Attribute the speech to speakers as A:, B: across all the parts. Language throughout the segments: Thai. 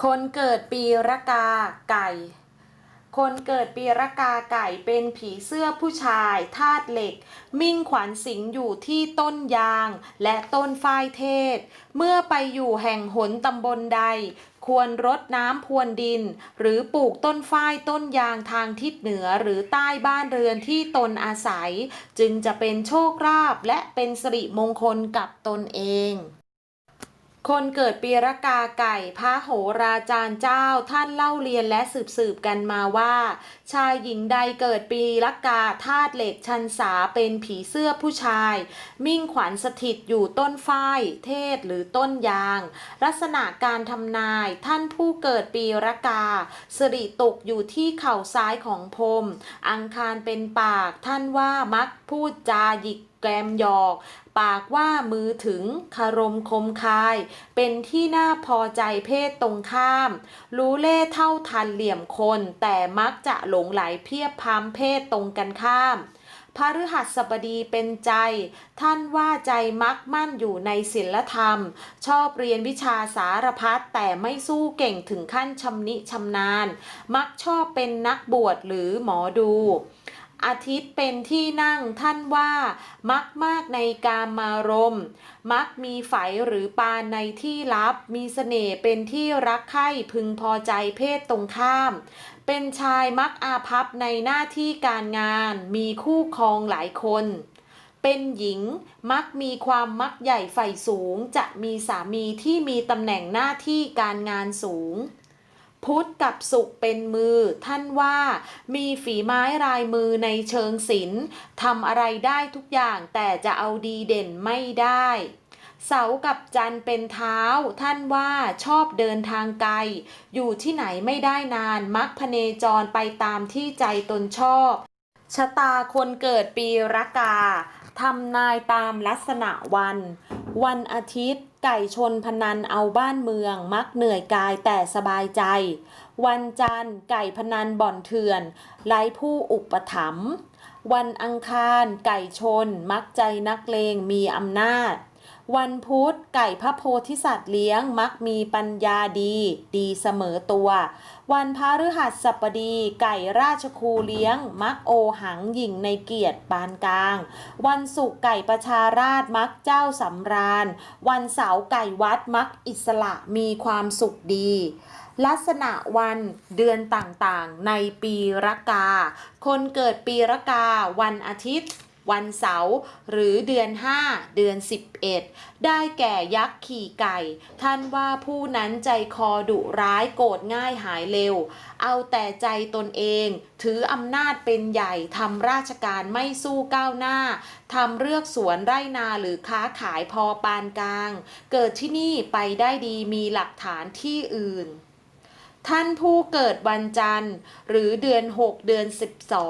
A: คนเกิดปีระกาไก่ คนเกิดปีระกาไก่เป็นผีเสื้อผู้ชายธาตุเหล็ก มิ่งขวัญสิงอยู่ที่ต้นยางและต้นฝ้ายเทศ เมื่อไปอยู่แห่งหนตำบลใด ควรรดน้ำพรวนดิน หรือปลูกต้นฝ้ายต้นยางทางทิศเหนือหรือใต้บ้านเรือนที่ตนอาศัย จึงจะเป็นโชคลาภและเป็นสิริมงคลกับตนเอง คนเกิดปีระกาไก่พระโหราจารย์เจ้าท่านเล่าเรียนและสืบสืบกันมาว่า ชายหญิงใดเกิดปีละกาธาตุเหล็กชันษาเป็นผีเสื้อผู้ชาย มิ่งขวัญสถิตอยู่ต้นฝ้ายเทศหรือต้นยาง ลักษณะการทำนายท่านผู้เกิดปีระกาสิริตกอยู่ที่เข่าซ้ายของพรมอังคารเป็นปากท่านว่ามักพูดจาหยิกแกลมหยอก ปากว่ามือถึงคารมคมคาย เป็นที่น่าพอใจเพศตรงข้าม รู้เล่เท่าทันเหลี่ยมคน แต่มักจะหลงไหลเพียบพามเพศตรงกันข้ามพระฤหัสบดีเป็นใจ ท่านว่าใจมักมั่นอยู่ในศีลธรรม ชอบเรียนวิชาสารพัดแต่ไม่สู้เก่งถึงขั้นชำนิชำนาญ มักชอบเป็นนักบวชหรือหมอดู อาทิตย์เป็นที่นั่งท่านว่า มักมากในกามารม มักมีไฝหรือปานในที่ลับ มีเสน่ห์เป็นที่รักใคร่พึงพอใจเพศตรงข้าม เป็นชายมักอาภัพในหน้าที่การงาน มีคู่ครองหลายคนเป็นหญิงมักมีความมักใหญ่ใฝ่สูง จะมีสามีที่มีตำแหน่งหน้าที่การงานสูง พุธกับสุขเป็นมือ ท่านว่ามีฝีไม้ลายมือในเชิงศิลป์ทำอะไรได้ทุกอย่างแต่จะเอาดีเด่นไม่ได้เสากับจันเป็นเท้า ท่านว่าชอบเดินทางไกล อยู่ที่ไหนไม่ได้นาน มักพเนจรไปตามที่ใจตนชอบ ชะตาคนเกิดปีระกา ทำนายตามลักษณะวัน วันอาทิตย์ ไก่ชนพนันเอาบ้านเมือง มักเหนื่อยกายแต่สบายใจ วันจันทร์ ไก่พนันบ่อนเถื่อนไร้ผู้อุปถัมภ์วันอังคาร ไก่ชน มักใจนักเลงมีอำนาจ วันพุธไก่พระโพธิสัตว์เลี้ยงมักมีปัญญาดี ดีเสมอตัว วันพฤหัสบดี ไก่ราชคูเลี้ยง มักโอหังหยิ่งในเกียรติปานกลาง วันศุกร์ไก่ประชาราชมักเจ้าสำราญ วันเสาร์ไก่วัดมักอิสระมีความสุขดี ลักษณะวันเดือนต่างๆ ในปีระกา คนเกิดปีระกาวันอาทิตย์ วันเสาร์หรือเดือน 5 เดือน 11 ได้แก่ยักษ์ขี่ไก่ ท่านว่าผู้นั้นใจคอดุร้ายโกรธง่ายหายเร็ว เอาแต่ใจตนเอง ถืออำนาจเป็นใหญ่ทำราชการไม่สู้ก้าวหน้าทำเลือกสวนไร่นาหรือค้าขายพอปานกลาง เกิดที่นี่ไปได้ดีมีหลักฐานที่อื่น ท่านผู้เกิดวันจันทร์ หรือเดือน 6 เดือน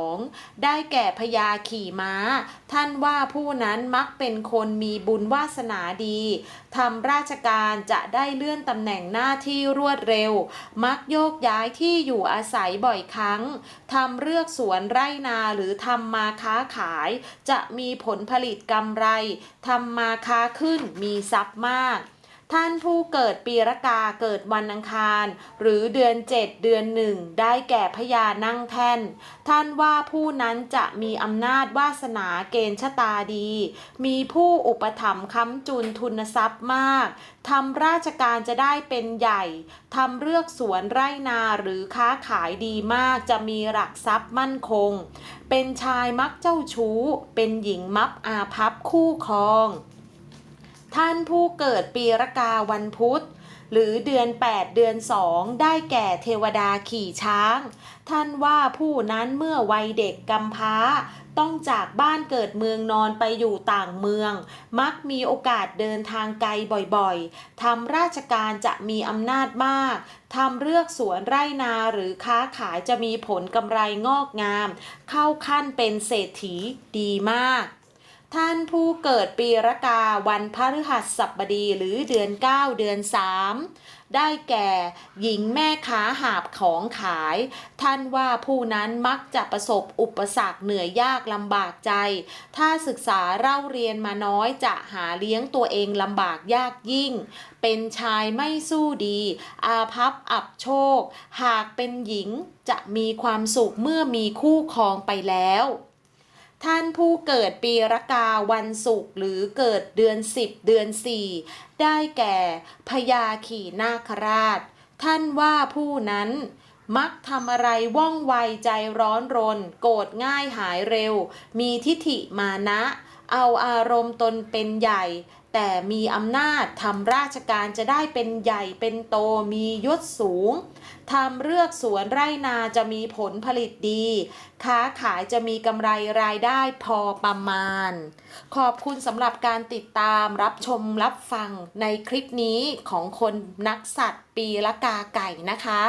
A: 12 ได้แก่พญาขี่ม้า ท่านว่าผู้นั้นมักเป็นคนมีบุญวาสนาดีทำราชการจะได้เลื่อนตำแหน่งหน้าที่รวดเร็ว มักโยกย้ายที่อยู่อาศัยบ่อยครั้งทำเลือกสวนไร่นาหรือทำมาค้าขาย จะมีผลผลิตกำไรทำมาค้าขึ้นมีทรัพย์มาก ท่านผู้เกิดปีรกาเกิดวันอังคาร หรือเดือนเจ็ดเดือนหนึ่งได้แก่พญานั่งแท่น ท่านว่าผู้นั้นจะมีอำนาจวาสนาเกณฑ์ชะตาดี มีผู้อุปถัมภ์ค้ำจุนทุนทรัพย์มากทำราชการจะได้เป็นใหญ่ทำเลือกสวนไร่นาหรือค้าขายดีมากจะมีหลักทรัพย์มั่นคง เป็นชายมักเจ้าชู้ เป็นหญิงมักอาภัพคู่ครอง ท่านผู้เกิดปีรกาวันพุธ หรือเดือน 8 เดือน2ได้แก่เทวดาขี่ช้าง ท่านว่าผู้นั้นเมื่อวัยเด็กกำพร้า ต้องจากบ้านเกิดเมืองนอนไปอยู่ต่างเมือง มักมีโอกาสเดินทางไกลบ่อยๆทำราชการจะมีอำนาจมากทำเลือกสวนไร่นาหรือค้าขายจะมีผลกำไรงอกงาม เข้าขั้นเป็นเศรษฐีดีมาก ท่านผู้เกิดปีรกาวันพฤหัสบดีหรือเดือน 9 เดือน 3 ได้แก่หญิงแม่ค้าหาบของขาย ท่านว่าผู้นั้นมักจะประสบอุปสรรคเหนื่อยยากลำบากใจ ถ้าศึกษาเล่าเรียนมาน้อยจะหาเลี้ยงตัวเองลำบากยากยิ่ง เป็นชายไม่สู้ดี อาภัพอับโชค หากเป็นหญิงจะมีความสุขเมื่อมีคู่ครองไปแล้ว ท่านผู้เกิดปีรากาวันศุกร์หรือเกิดเดือน 10 เดือน 4 ได้แก่พญาขี่นาคราช ท่านว่าผู้นั้น มักทำอะไรว่องไวใจร้อนรน โกรธง่ายหายเร็ว มีทิฐิมานะ เอาอารมณ์ตนเป็นใหญ่ แต่มีอำนาจทำราชการจะได้เป็นใหญ่เป็นโตมียศสูงทำเลือกสวนไร่นาจะมีผลผลิตดี ค้าขายจะมีกำไรรายได้พอประมาณ ขอบคุณสำหรับการติดตามรับชมรับฟังในคลิปนี้ของคนนักสัตว์ปีละกาไก่นะคะ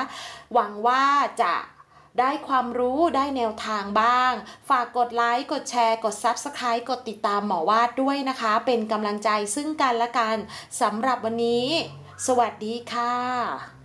A: หวังว่าจะ ได้ความรู้ได้แนวทางบ้าง ฝากกดไลค์ กดแชร์ กด Subscribe กดติดตามหมอวาดด้วยนะคะ เป็นกำลังใจซึ่งกันและกันสำหรับวันนี้ สวัสดีค่ะ